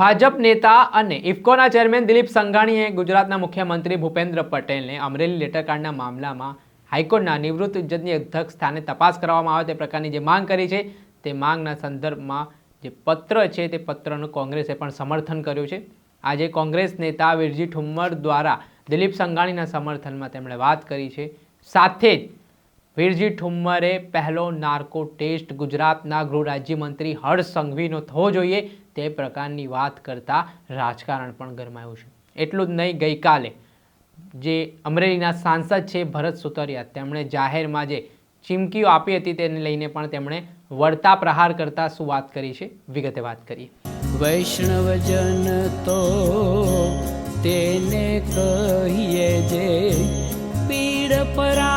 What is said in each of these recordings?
ભાજપ નેતા અને ઇફકોના ચેરમેન દિલીપ સંઘાણીએ ગુજરાતના મુખ્યમંત્રી ભૂપેન્દ્ર પટેલને અમરેલી લેટરકાંડના મામલામાં હાઈકોર્ટના નિવૃત્ત જજની અધ્યક્ષ સ્થાને તપાસ કરવામાં આવે તે પ્રકારની જે માંગ કરી છે, તે માંગના સંદર્ભમાં જે પત્ર છે તે પત્રનું કોંગ્રેસે પણ સમર્થન કર્યું છે. આજે કોંગ્રેસ નેતા વિરજી ઠુમ્મર દ્વારા દિલીપ સંઘાણીના સમર્થનમાં તેમણે વાત કરી છે. સાથે જ વીરજી ઠુમ્મરે પહેલો નાર્કો ટેસ્ટ ગુજરાતના ગૃહ રાજ્યમંત્રી હર્ષ સંઘવીનો થવો જોઈએ તે પ્રકારની વાત કરતા રાજકારણ પણ ગરમાયું છે. એટલું જ નહીં, ગઈકાલે જે અમરેલીના સાંસદ છે ભરત સુતરિયા, તેમણે જાહેરમાં જે ચીમકીઓ આપી હતી તેને લઈને પણ તેમણે વળતા પ્રહાર કરતા શું વાત કરી છે? વિગતે વાત કરીએ. વૈષ્ણવજન તો તેને કહીએ જે પીડ પરાઈ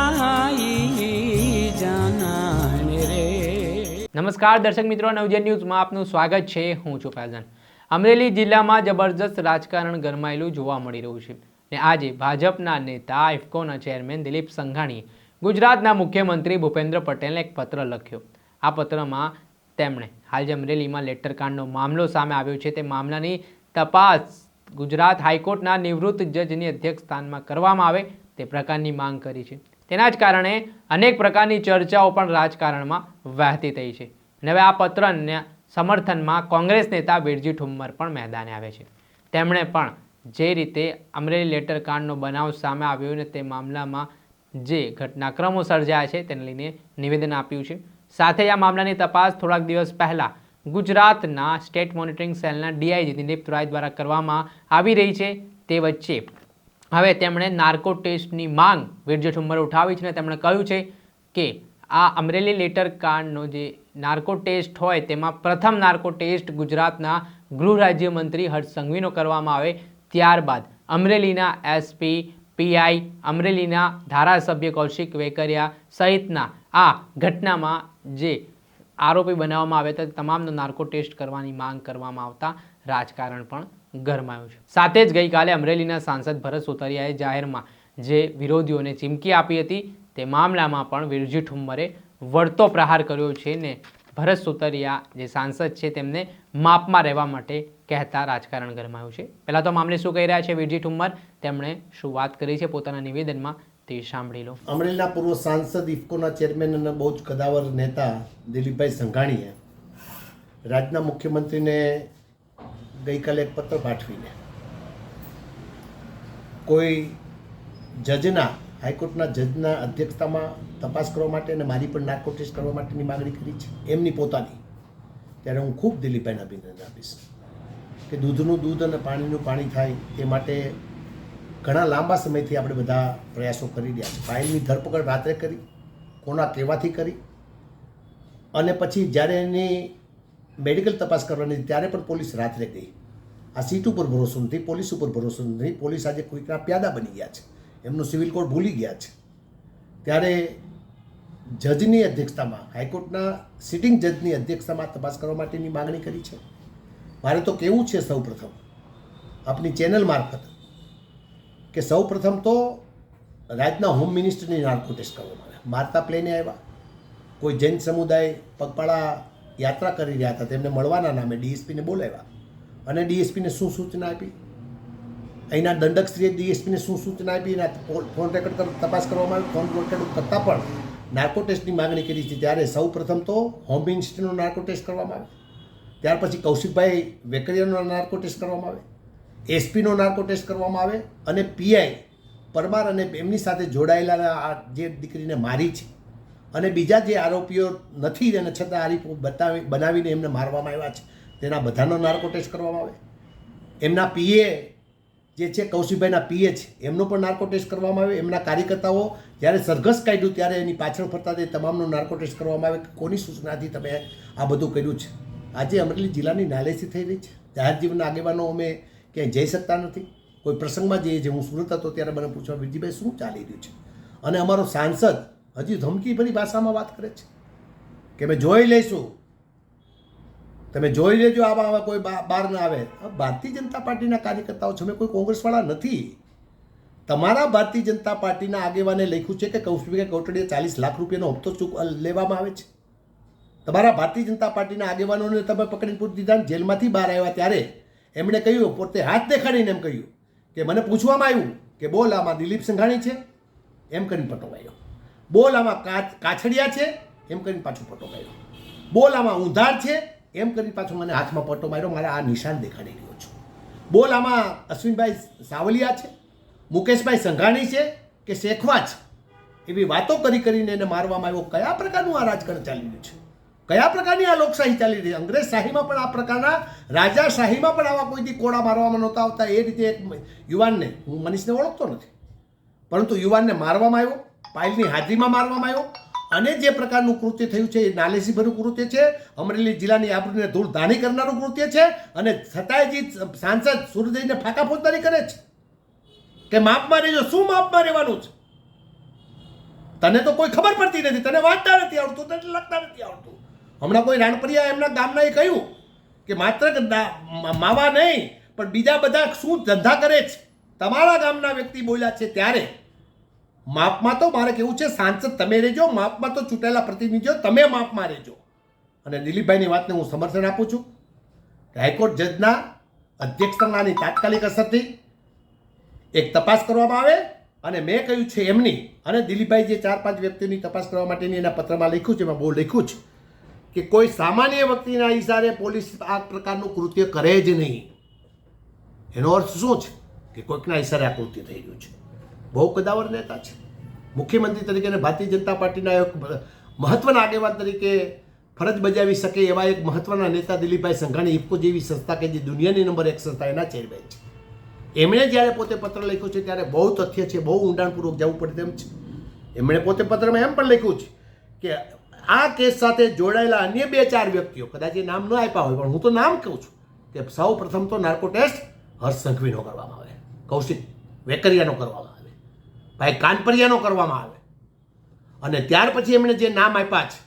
નમસ્કાર દર્શક મિત્રો, નવજન ન્યૂઝમાં આપનું સ્વાગત છે. હું છું ફૈઝાન. અમરેલી જિલ્લામાં જબરજસ્ત રાજકારણ ગરમાયેલું જોવા મળી રહ્યું છે ને આજે ભાજપના નેતા ઇફકોના ચેરમેન દિલીપ સંઘાણીએ ગુજરાતના મુખ્યમંત્રી ભૂપેન્દ્ર પટેલને એક પત્ર લખ્યો. આ પત્રમાં તેમણે, હાલ જે અમરેલીમાં લેટરકાંડનો મામલો સામે આવ્યો છે, તે મામલાની તપાસ ગુજરાત હાઈકોર્ટના નિવૃત્ત જજની અધ્યક્ષ સ્થાનમાં કરવામાં આવે તે પ્રકારની માંગ કરી છે. તેના જ કારણે અનેક પ્રકારની ચર્ચાઓ પણ રાજકારણમાં વહેતી થઈ છે. અને હવે આ પત્રના સમર્થનમાં કોંગ્રેસ નેતા વીરજી ઠુમ્મર પણ મેદાને આવે છે. તેમણે પણ જે રીતે અમરેલી લેટર કાંડનો બનાવ સામે આવ્યો ને તે મામલામાં જે ઘટનાક્રમો સર્જાયા છે તેને લઈને નિવેદન આપ્યું છે. સાથે આ મામલાની તપાસ થોડાક દિવસ પહેલાં ગુજરાતના સ્ટેટ મોનિટરિંગ સેલના ડીઆઈજી દિલીપ રાય દ્વારા કરવામાં આવી રહી છે. તે વચ્ચે હવે તેમણે નાર્કો ટેસ્ટની માંગ વિરજે ઠુમ્મરે ઉઠાવી છે અને તેમણે કહ્યું છે કે આ અમરેલી લેટર કાંડનો જે નાર્કો ટેસ્ટ હોય તેમાં પ્રથમ નાર્કો ટેસ્ટ ગુજરાતના ગૃહ રાજ્યમંત્રી હર્ષ સંઘવીનો કરવામાં આવે ત્યારબાદ અમરેલીના એસપી પીઆઈ અમરેલીના ધારાસભ્ય કૌશિક વેકરિયા સહિતના આ ઘટનામાં જે આરોપી બનાવવામાં આવે તો તમામનો નાર્કો ટેસ્ટ કરવાની માંગ કરવામાં આવતા રાજકારણ પણ ગરમાયું છે. સાથે જ ગઈકાલે અમરેલીના સાંસદ ભરત સુતરિયાએ જાહેરમાં જે વિરોધીઓને ચીમકી આપી હતી, તે મામલામાં પણ વિરજી ઠુમ્મરે વળતો પ્રહાર કર્યો છે ને ભરત સુતરિયા જે સાંસદ છે તેમને માપમાં રહેવા માટે કહેતા રાજકારણ ગરમાયું છે. પહેલાં તો મામલે શું કહી રહ્યા છે વિરજી ઠુમ્મર? તેમણે શું વાત કરી છે પોતાના નિવેદનમાં તે સાંભળી લો. અમરેલીના પૂર્વ સાંસદ ઇફકોના ચેરમેન અને બહુ જ કદાવર નેતા દિલીપભાઈ સંઘાણીએ રાજ્યના મુખ્યમંત્રીને ગઈકાલે એક પત્ર પાઠવીને. કોઈ જજના, હાઈકોર્ટના જજના અધ્યક્ષતામાં તપાસ કરવા માટે અને મારી પણ નાર્કો ટેસ્ટ કરવા માટેની માગણી કરી છે, એમની પોતાની. ત્યારે હું ખૂબ દિલીપભાઈને અભિનંદન આપીશ કે દૂધનું દૂધ અને પાણીનું પાણી થાય તે માટે ઘણા લાંબા સમયથી આપણે બધા પ્રયાસો કરી રહ્યા છે. ફાઇલની ધરપકડ રાત્રે કરી, કોના કહેવાથી કરી, અને પછી જ્યારે એની મેડિકલ તપાસ કરવાની ત્યારે પણ પોલીસ રાત્રે ગઈ. આ સીટ ઉપર ભરોસો નથી, પોલીસ ઉપર ભરોસો નથી. પોલીસ આજે કોઈકના પ્યાદા બની ગયા છે. એમનું સિવિલ કોડ ભૂલી ગયા છે. ત્યારે જજની અધ્યક્ષતામાં, હાઈકોર્ટના સિટિંગ જજની અધ્યક્ષતામાં તપાસ કરવા માટેની માગણી કરી છે. મારે તો કેવું છે સૌપ્રથમ? આપની ચેનલ મારફત કે સૌ પ્રથમ તો રાજ્યના હોમ મિનિસ્ટરની નાર્કો ટેસ્ટ કરવામાં મારતા પ્લેને આવ્યા. કોઈ જૈન સમુદાય પગપાળા યાત્રા કરી રહ્યા હતા, તેમને મળવાના નામે ડીએસપીને બોલાવ્યા. અને ડીએસપીને શું સૂચના આપી? અહીંના દંડકશ્રીએ ડીએસપીને શું સૂચના આપી? એના ફોન રેકોર્ડ કર, તપાસ કરવામાં આવી, ફોન રેકોર્ડ કરતાં પણ નાર્કો ટેસ્ટની માગણી કરી છે. ત્યારે સૌ પ્રથમ તો હોમ મિનિસ્ટરનો નાર્કો ટેસ્ટ કરવામાં આવે. ત્યાર પછી કૌશિકભાઈ વેકરિયાનો નાર્કો ટેસ્ટ કરવામાં આવે. એસપીનો નાર્કો ટેસ્ટ કરવામાં આવે. અને પીઆઈ પરમાર અને એમની સાથે જોડાયેલા આ જે દીકરીને મારી છે અને બીજા જે આરોપીઓ નથી અને છતાં આરોપીઓ બતાવી બનાવીને એમને મારવામાં આવ્યા છે, તેના બધાનો નાર્કો ટેસ્ટ કરવામાં આવે. એમના પીએ જે છે, કૌશિકભાઈના પીએ છે, એમનો પણ નાર્કો ટેસ્ટ કરવામાં આવે. એમના કાર્યકર્તાઓ જ્યારે સરઘસ કાઢ્યું ત્યારે એની પાછળ ફરતા તે તમામનો નાર્કો ટેસ્ટ કરવામાં આવે. કોની સૂચનાથી તમે આ બધું કર્યું છે? આજે અમરેલી જિલ્લાની નાલેસી થઈ રહી છે. જાહેર જીવનના આગેવાનો અમે ક્યાંય જઈ શકતા નથી. કોઈ પ્રસંગમાં જઈએ છીએ હું સુરત હતો ત્યારે મને પૂછવા, વિરજીભાઈ, શું ચાલી રહ્યું છે? અને અમારો સાંસદ હજી ધમકીભરી ભાષામાં વાત કરે છે કે અમે જોઈ લઈશું. તમે જોઈ લેજો આવા આવા કોઈ બહાર ના આવે. ભારતીય જનતા પાર્ટીના કાર્યકર્તાઓ છે, અમે કોઈ કોંગ્રેસવાળા નથી. તમારા ભારતીય જનતા પાર્ટીના આગેવાને લખ્યું છે કે કૌશિકા કોટડીએ ચાલીસ લાખ રૂપિયાનો હપ્તો ચૂક લેવામાં આવે છે. તમારા ભારતીય જનતા પાર્ટીના આગેવાનોને તમે પકડીને પૂછી દીધા જેલમાંથી બહાર આવ્યા ત્યારે એમણે કહ્યું, પોતે હાથ દેખાડીને એમ કહ્યું કે મને પૂછવામાં આવ્યું કે બોલ, આમાં દિલીપ સંઘાણી છે. એમ કરીને પટો માર્યો બોલ આમાં કાછડિયા છે, એમ કરીને પાછું પટો માર્યો. બોલ આમાં ઊંધાર છે, એમ કરીને પાછું મને હાથમાં પટ્ટો માર્યો. મારે આ નિશાન દેખાડી રહ્યો છું. બોલ આમાં અશ્વિનભાઈ સાવલિયા છે, મુકેશભાઈ સંઘાણી છે, કે શેખવા છે? એવી વાતો કરી કરીને એને મારવામાં આવ્યો. કયા પ્રકારનું આ રાજકારણ ચાલી રહ્યું છે? કયા પ્રકારની આ લોકશાહી ચાલી રહી છે? અંગ્રેજ શાહીમાં પણ આ પ્રકારના રાજાશાહીમાં પણ આવા કોઈથી કોડા મારવામાં નહોતા આવતા. એ રીતે એક યુવાનને, હું મનીષને ઓળખતો નથી, પરંતુ યુવાનને મારવામાં આવ્યો. પાયલની હાજરીમાં મારવામાં આવ્યો. અને જે પ્રકારનું કૃત્ય થયું છે એ નાલેસીભર્યું કૃત્ય છે. અમરેલી જિલ્લાની આબરૂને ધૂળ કરનારું કૃત્ય છે. અને છતાંય જે સાંસદ સુરજઈને ફાંકા ફોજદારી કરે છે. કે માપમાં રહેજો, શું માપમાં રહેવાનું છે? તને તો કોઈ ખબર પડતી નથી. તને વાંચતા નથી આવડતું, તને લખતા નથી આવડતું. હમણાં કોઈ રાણપરિયા એમના ગામના એ કહ્યું કે માત્ર માવા નહીં, પણ બીજા બધા શું ધંધા કરે છે? તમારા ગામના વ્યક્તિ બોલ્યા છે ત્યારે માપમાં તો મારે કેવું છે, સાંસદ તમે રહેજો, માપમાં તો ચૂંટાયેલા પ્રતિનિધિઓ તમે માપમાં રહેજો. અને દિલીપભાઈની વાતને હું સમર્થન આપું છું. હાઈકોર્ટ જજના અધ્યક્ષતાની તાત્કાલિક અસરથી એક તપાસ કરવામાં આવે અને મેં કહ્યું છે એમની અને દિલીપભાઈ જે ચાર પાંચ વ્યક્તિઓની તપાસ કરવા માટેની એના પત્રમાં લખ્યું છે, એમાં બહુ લખ્યું છે કે કોઈ સામાન્ય વ્યક્તિના ઇશારે પોલીસ આ પ્રકારનું કૃત્ય કરે જ નહીં. એનો અર્થ શું છે? કે કોઈકના ઇશારે આ કૃત્ય થઈ રહ્યું છે. બહુ કદાવર નેતા છે. મુખ્યમંત્રી તરીકે અને ભારતીય જનતા પાર્ટીના એક મહત્વના આગેવાન તરીકે ફરજ બજાવી શકે એવા એક મહત્વના નેતા દિલીપભાઈ સંઘાણી ઇફકો જેવી સંસ્થા કે જે દુનિયાની નંબર એક સંસ્થા એના ચેરમેન છે. એમણે જ્યારે પોતે પત્ર લખ્યો છે ત્યારે બહુ તથ્ય છે, બહુ ઊંડાણપૂર્વક જવું પડે તેમ છે. એમણે પોતે પત્રમાં એમ પણ લખ્યું છે કે આ કેસ સાથે જોડાયેલા અન્ય બે ચાર વ્યક્તિઓ, કદાચ એ નામ ન આપ્યા હોય, પણ હું તો નામ કહું છું કે સૌ પ્રથમ તો નાર્કો ટેસ્ટ હર્ષ સંઘવીનો કરવામાં આવે. કૌશિક વેકરિયાનો કરવામાં આવે. ભાઈ કાનપરિયાનો કરવામાં આવે. અને ત્યાર પછી એમણે જે નામ આપ્યા છે,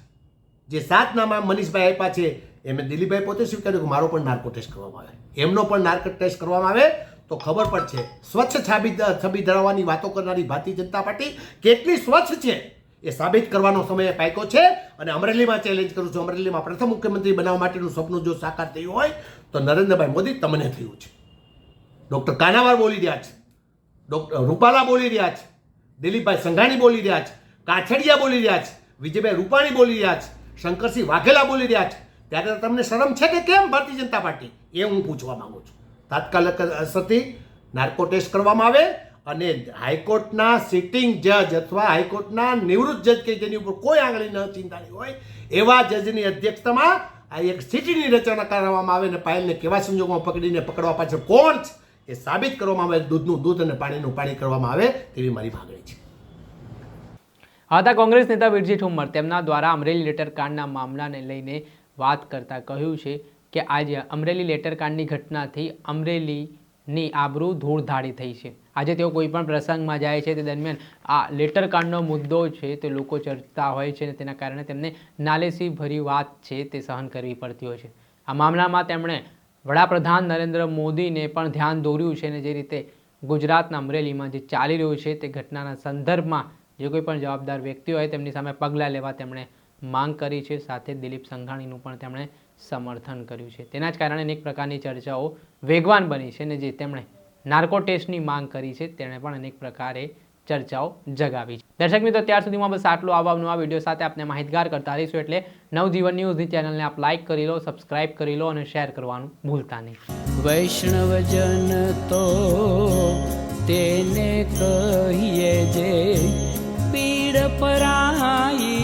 જે સાત નામ મનીષભાઈ આપ્યા છે એમણે દિલીપભાઈ પોતે સ્વીકાર્યું કે મારો પણ નાર્કો ટેસ્ટ કરવામાં આવે. એમનો પણ નાર્કો ટેસ્ટ કરવામાં આવે. તો ખબર પણ છે, સ્વચ્છ છાબી છબી ધરાવવાની વાતો કરનારી ભારતીય જનતા પાર્ટી કેટલી સ્વચ્છ છે એ સાબિત કરવાનો સમય પાક્યો છે. અને અમરેલીમાં ચેલેન્જ કરું છું. અમરેલીમાં પ્રથમ મુખ્યમંત્રી બનાવવા માટેનું સપનું જો સાકાર થયું હોય, તો નરેન્દ્રભાઈ મોદી તમને થયું છે. ડૉક્ટર કાનાવાર બોલી રહ્યા છે. ડૉક્ટર રૂપાલા બોલી રહ્યા છે. દિલીપભાઈ સંઘાણી બોલી રહ્યા છે, કાછડિયા બોલી રહ્યા છે, વિજયભાઈ રૂપાણી બોલી રહ્યા છે, શંકરસિંહ વાઘેલા બોલી રહ્યા છે. ત્યારે તમને શરમ છે કે કેમ ભારતીય જનતા પાર્ટી? એ હું પૂછવા માંગુ છું. તાત્કાલિક અસરથી નાર્કો ટેસ્ટ કરવામાં આવે અને હાઈકોર્ટના સિટિંગ જજ અથવા હાઈકોર્ટના નિવૃત્ત જજ કે જેની ઉપર કોઈ આંગળી ન ચિંતાની હોય, એવા જજની અધ્યક્ષતામાં આ એક સિટીની રચના કરવામાં આવે અને પાયલને કેવા સંજોગોમાં પકડીને પકડવા પાછળ કોણ છે? એ સાબિત કરવામાં આવે, દૂધનું, દૂધ અને પાણીનું પાણી કરવામાં આવે તેવી મારી માગણી છે. હતા કોંગ્રેસ નેતા વિરજી ઠુમ્મર તેમના દ્વારા અમરેલી લેટર કાંડના મામલાને લઈને વાત કરતા કહ્યું છે કે આજે અમરેલી લેટર કાંડની ઘટનાથી અમરેલીની આબરૂ ધૂળધાડી થઈ છે. આજે તેઓ કોઈ પણ પ્રસંગમાં જાય છે તે દરમિયાન આ લેટર કાંડનો મુદ્દો છે તે લોકો ચર્ચતા હોય છે અને તેના કારણે તેમને નાલેસી ભરી વાત છે તે સહન કરવી પડતી હોય છે. આ મામલામાં તેમણે વડાપ્રધાન નરેન્દ્ર મોદીને પણ ધ્યાન દોર્યું છે અને જે રીતે ગુજરાતના અમરેલીમાં જે ચાલી રહ્યું છે તે ઘટનાના સંદર્ભમાં જે કોઈ પણ જવાબદાર વ્યક્તિ હોય તેમની સામે પગલાં લેવા તેમણે માંગ કરી છે. સાથે દિલીપ સંઘાણીનું પણ તેમણે સમર્થન કર્યું છે. તેના જ કારણે અનેક પ્રકારની ચર્ચાઓ વેગવાન બની છે અને જે તેમણે નાર્કો ટેસ્ટની માંગ કરી છે તેણે પણ અનેક પ્રકારે ચર્ચાઓ જગાવી છે. દર્શક મિત્રો, ત્યાર સુધીમાં બસ આટલું આવા નવા વીડિયો સાથે આપણે માહિતગાર કરતા રહીશું એટલે નવજીવન ન્યૂઝની ચેનલને આપ લાઇક કરી લો સબસ્ક્રાઇબ કરી લો અને શેર કરવાનું ભૂલતા નહીં. વૈષ્ણવજન તો તેને કહીએ જે પીડ પરાઈ